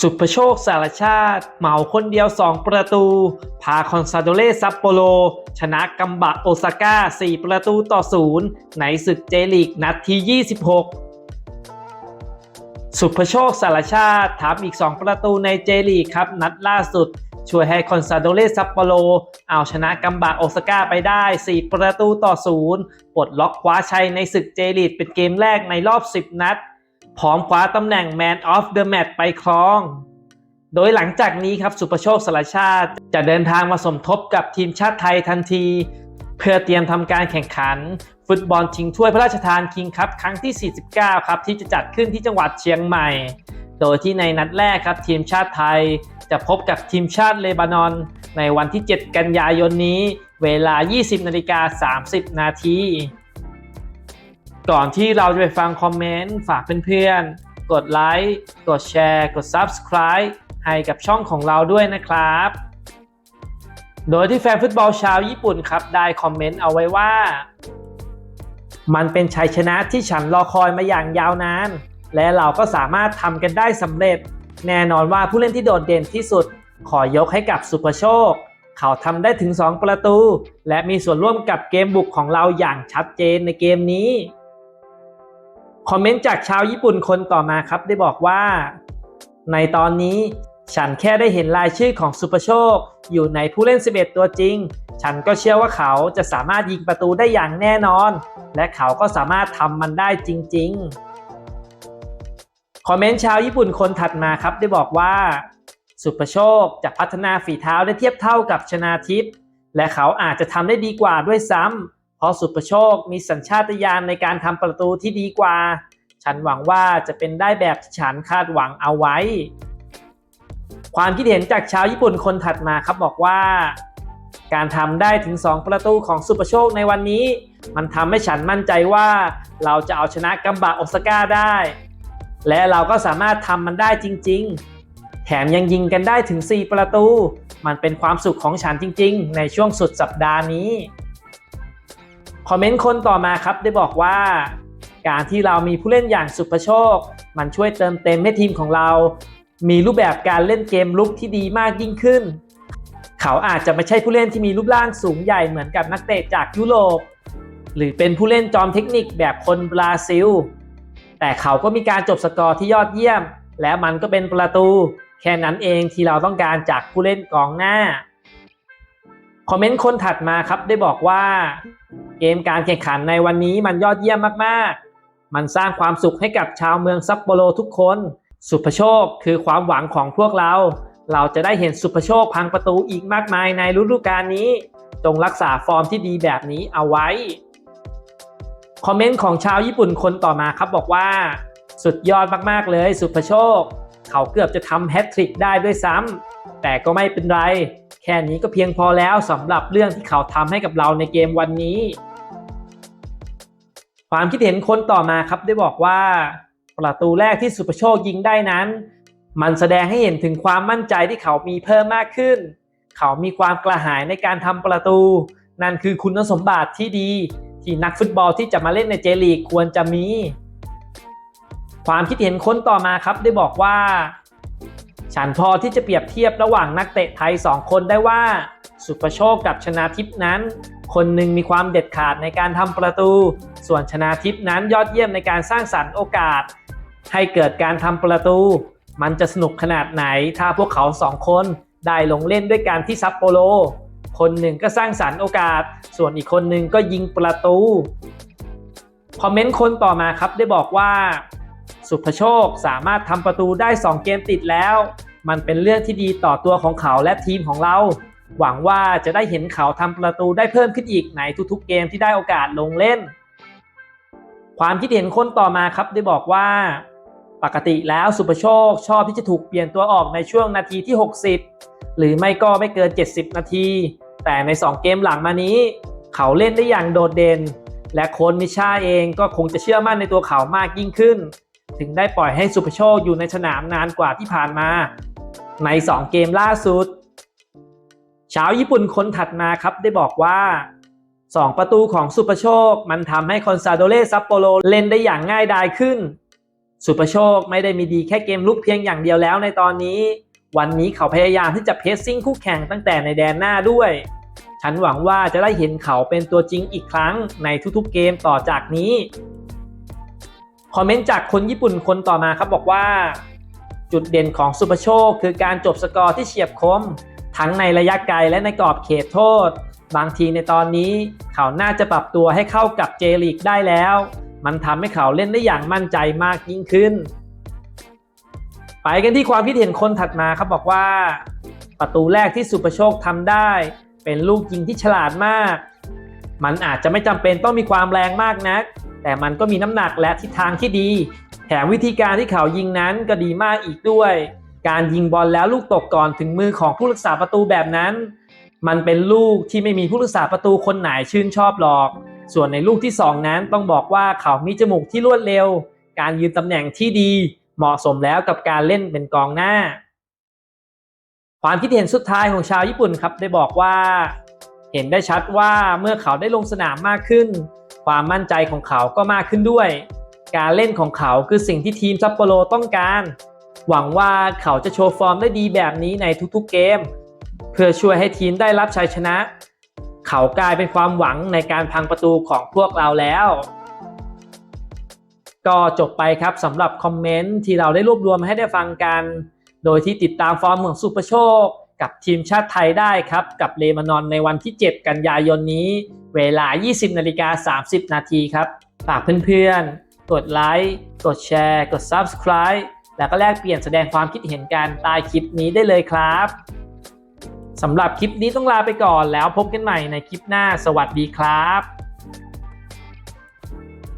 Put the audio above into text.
สุภโชคสารชาติ เหมาคนเดียว 2 ประตู พาคอนซาโดเล่ซัปโปโรชนะกัมบะโอซาก้า 4 ประตูต่อ 0 ในศึกเจลีกนัดที่ 26 สุภโชคสารชาติทำอีก 2 ประตูในเจลีกครับ นัดล่าสุด ช่วยให้คอนซาโดเล่ซัปโปโรเอาชนะกัมบะโอซาก้าไปได้ 4 ประตูต่อ 0 ปลดล็อกคว้าชัยในศึกเจลีกเป็นเกมแรกในรอบ 10 นัด พร้อมคว้าตำแหน่ง Man of the Match ไปครอง โดยหลังจากนี้ครับสุประโชคสารชาติจะเดินทางมาสมทบกับทีมชาติไทยทันที เพื่อเตรียมทำการแข่งขัน ฟุตบอลชิงถ้วยพระราชทานคิงคัพครั้งที่ 49 ครับที่จะจัดขึ้นที่จังหวัดเชียงใหม่ โดยที่ในนัดแรกครับทีมชาติไทยจะพบกับทีมชาติเลบานอน ในวันที่ 7 กันยายนนี้ เวลา 20นาฬิกา30 นาที ก่อนที่เราจะไปฟังคอมเมนต์ ฝากเพื่อนๆ กดไลค์ กดแชร์ กด Subscribe ให้กับช่องของเราด้วยนะครับ โดยที่แฟนฟุตบอลชาวญี่ปุ่นครับ ได้คอมเมนต์เอาไว้ว่า มันเป็นชัยชนะที่ฉันรอคอยมาอย่างยาวนาน และเราก็สามารถทำกันได้สำเร็จ แน่นอนว่าผู้เล่นที่โดดเด่นที่สุด ขอยกให้กับสุภโชค เขาทำได้ถึง 2 ประตู และมีส่วนร่วมกับเกมบุกของเราอย่างชัดเจนในเกมนี้ คอมเมนต์จากชาวญี่ปุ่นคนต่อมาครับได้บอกว่า ในตอนนี้ฉันแค่ได้เห็นรายชื่อของสุภโชค อยู่ในผู้เล่น 11 ตัวจริง ฉันก็เชื่อว่าเขาจะสามารถยิงประตูได้อย่างแน่นอน และเขาก็สามารถทำมันได้จริง ๆ คอมเมนต์ชาวญี่ปุ่นคนถัดมาครับได้บอกว่า สุภโชคจะพัฒนาฝีเท้าได้เทียบเท่ากับชนาทิพย์และเขาอาจจะทำได้ดีกว่าด้วยซ้ำ เพราะสุภโชคมีสัญชาตญาณในการทำประตูที่ดีกว่า ฉันหวังว่าจะเป็นได้แบบที่ฉันคาดหวังเอาไว้ ความคิดเห็นจากชาวญี่ปุ่นคนถัดมาครับบอกว่า การทำได้ถึง 2 ประตูของสุภโชคในวันนี้ มันทำให้ฉันมั่นใจว่าเราจะเอาชนะกัมบะโอซาก้าได้ และเราก็สามารถทำมันได้จริง ๆ แถมยังยิงกันได้ถึง 4 ประตู มันเป็นความสุขของฉันจริง ๆ ในช่วงสุดสัปดาห์นี้ คอมเมนต์คนต่อมาครับได้บอกว่า การที่เรามีผู้เล่นอย่างสุภโชค มันช่วยเติมเต็มให้ทีมของเรา มีรูปแบบการเล่นเกมลุกที่ดีมากยิ่งขึ้น เขาอาจจะไม่ใช่ผู้เล่นที่มีรูปร่างสูงใหญ่เหมือนกับนักเตะจากยุโรปหรือเป็นผู้เล่นจอมเทคนิคแบบคนบราซิล แต่เขาก็มีการจบสกอร์ที่ยอดเยี่ยม และมันก็เป็นประตู แค่นั้นเองที่เราต้องการจากผู้เล่นกองหน้า คอมเมนต์คนถัดมาครับได้บอกว่า เกมการแข่งขันในวันนี้มันยอดเยี่ยมมากๆ มันสร้างความสุขให้กับชาวเมืองซัปโปโรทุกคน สุภโชคคือความหวังของพวกเรา เราจะได้เห็นสุภโชคพังประตูอีกมากมายในฤดูกาลนี้ จงรักษาฟอร์มที่ดีแบบนี้เอาไว้ คอมเมนต์ของชาวญี่ปุ่นคนต่อมาครับบอกว่า สุดยอดมากๆเลย สุภโชค เขาเกือบจะทำแฮตทริกได้ด้วยซ้ำแต่ก็ไม่เป็นไรแค่นี้ก็เพียงพอแล้วสำหรับเรื่องที่เขาทำให้กับเราในเกมวันนี้ ความคิดเห็นคนต่อมาครับได้บอกว่าประตูแรกที่สุภโชคยิงได้นั้น มันแสดงให้เห็นถึงความมั่นใจที่เขามีเพิ่มมากขึ้น เขามีความกระหายในการทำประตู นั่นคือคุณสมบัติที่ดี ที่นักฟุตบอลที่จะมาเล่นในเจลีกควรจะมี ความคิดเห็นคนต่อมาครับได้บอกว่า ฉันพอที่จะเปรียบเทียบระหว่างนักเตะไทย 2 คนได้ว่า สุประโชคกับชนาทิพนั้น คนหนึ่งมีความเด็ดขาดในการทำประตู ส่วนชนาทิพนั้นยอดเยี่ยมในการสร้างสรรค์โอกาส ให้เกิดการทำประตู มันจะสนุกขนาดไหนถ้าพวกเขาสองคนได้ลงเล่นด้วยกันที่ซัปโปโร คนหนึ่งก็สร้างสรรค์โอกาส ส่วนอีกคนหนึ่งก็ยิงประตู คอมเมนต์คนต่อมาครับได้บอกว่า สุภโชคสามารถทำประตูได้ 2 เกมติดแล้ว มันเป็นเรื่องที่ดีต่อตัวของเขาและทีมของเรา หวังว่าจะได้เห็นเขาทำประตูได้เพิ่มขึ้นอีกในทุกๆเกมที่ได้โอกาสลงเล่น ความคิดเห็นคนต่อมาครับได้บอกว่า ปกติแล้วสุภโชคชอบที่จะถูกเปลี่ยนตัวออกในช่วงนาทีที่ 60 หรือไม่ก็ไม่เกิน 70 นาที แต่ใน 2 เกมหลังมานี้ เขาเล่นได้อย่างโดดเด่น และโคนมิชาเองก็คงจะเชื่อมั่นในตัวเขามากยิ่งขึ้น ถึงได้ปล่อยให้สุภโชคอยู่ในสนามนานกว่าที่ผ่านมา ใน 2 เกมล่าสุด ชาวญี่ปุ่นคนถัดมาครับได้บอกว่า 2 ประตูของสุภโชค มันทำให้คอนซาโดเลซัปโปโรเล่นได้อย่างง่ายดายขึ้น สุประโชคไม่ได้มีดีแค่เกมลุกเพียงอย่างเดียวแล้วในตอนนี้ วันนี้เขาพยายามที่จะเพสซิ่งคู่แข่งตั้งแต่ในแดนหน้าด้วย ฉันหวังว่าจะได้เห็นเขาเป็นตัวจริงอีกครั้งในทุกๆเกมต่อจากนี้คอมเมนต์จากคนญี่ปุ่นคนต่อมาครับบอกว่า จุดเด่นของสุประโชคคือการจบสกอร์ที่เฉียบคม ทั้งในระยะไกลและในกรอบเขตโทษ บางทีในตอนนี้เขาน่าจะปรับตัวให้เข้ากับเจลีกได้แล้ว มันทำให้เขาเล่นได้อย่างมั่นใจมากยิ่งขึ้น ไปกันที่ความคิดเห็นคนถัดมาครับบอกว่า ประตูแรกที่สุประโชคทำได้ เป็นลูกยิงที่ฉลาดมาก มันอาจจะไม่จำเป็นต้องมีความแรงมากนัก แต่มันก็มีน้ำหนักและทิศทางที่ดี แถมวิธีการที่เขายิงนั้นก็ดีมากอีกด้วย การยิงบอลแล้วลูกตกก่อนถึงมือของผู้รักษาประตูแบบนั้น มันเป็นลูกที่ไม่มีผู้รักษาประตูคนไหนชื่นชอบหรอก ส่วนในลูกที่ 2 นั้นต้องบอกว่าเขามีจมูกที่รวดเร็ว การยืนตำแหน่งที่ดี เหมาะสมแล้วกับการเล่นเป็นกองหน้า ความคิดเห็นสุดท้ายของชาวญี่ปุ่นครับได้บอกว่า เห็นได้ชัดว่าเมื่อเขาได้ลงสนามมากขึ้น ความมั่นใจของเขาก็มากขึ้นด้วย การเล่นของเขาคือสิ่งที่ทีมซัปโปโรต้องการ หวังว่าเขาจะโชว์ฟอร์มได้ดีแบบนี้ในทุกๆเกม เพื่อช่วยให้ทีมได้รับชัยชนะ เขากลายเป็นความหวังในการพังประตูของพวกเราแล้ว ก็จบไปครับสำหรับคอมเมนต์ที่เราได้รวบรวมให้ได้ฟังกัน โดยที่ติดตามฟอร์มของสุประโชคกับทีมชาติไทยได้ครับ กับเลบานอนในวันที่ 7 กันยายนนี้ เวลา 20นาฬิกา30 นาทีครับ ฝากเพื่อนๆ กดไลค์ กดแชร์ กด Subscribe แล้วก็แลกเปลี่ยนแสดงความคิดเห็นกันใต้คลิปนี้ได้เลยครับสำหรับคลิปนี้ต้องลาไปก่อนแล้วพบกันใหม่ในคลิปหน้าสวัสดีครับ